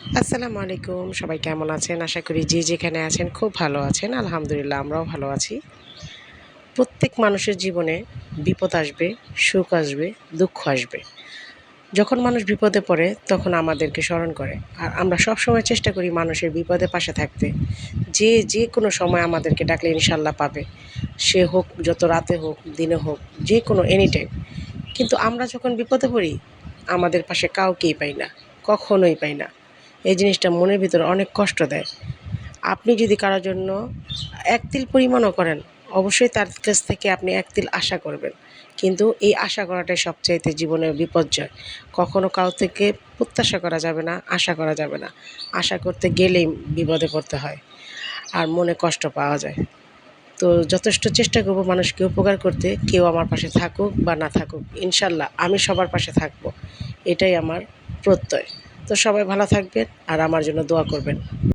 আসসালামু আলাইকুম, সবাই কেমন আছেন? আশা করি যে যেখানে আছেন খুব ভালো আছেন। আলহামদুলিল্লাহ, আমরাও ভালো আছি। প্রত্যেক মানুষের জীবনে বিপদ আসবে, সুখ আসবে, দুঃখ আসবে। যখন মানুষ বিপদে পড়ে, তখন আমাদেরকে স্মরণ করে। আর আমরা সব সময় চেষ্টা করি মানুষের বিপদে পাশে থাকতে। যে যে কোনো সময় আমাদেরকে ডাকলে ইনশাল্লাহ পাবে। সে হোক, যত রাতে হোক, দিনে হোক, যে কোনো এনি টাইম কিন্তু আমরা যখন বিপদে পড়ি, আমাদের পাশে কাউকেই পাই না, কখনোই পাই না। এই জিনিসটা মনের ভিতরে অনেক কষ্ট দেয়। আপনি যদি কারোর জন্য এক তিল পরিমাণও করেন, অবশ্যই তার কাছ থেকে আপনি এক তিল আশা করবেন। কিন্তু এই আশা করাটাই সবচাইতে জীবনের বিপর্যয়। কখনো কারও থেকে প্রত্যাশা করা যাবে না, আশা করা যাবে না। আশা করতে গেলেই বিপদে পড়তে হয় আর মনে কষ্ট পাওয়া যায়। তো যথেষ্ট চেষ্টা করব মানুষকে উপকার করতে, কেউ আমার পাশে থাকুক বা না থাকুক। ইনশাল্লাহ আমি সবার পাশে থাকব। এটাই আমার প্রত্যয়। তো সবাই ভালো থাকবেন আর আমার জন্য দোয়া করবেন।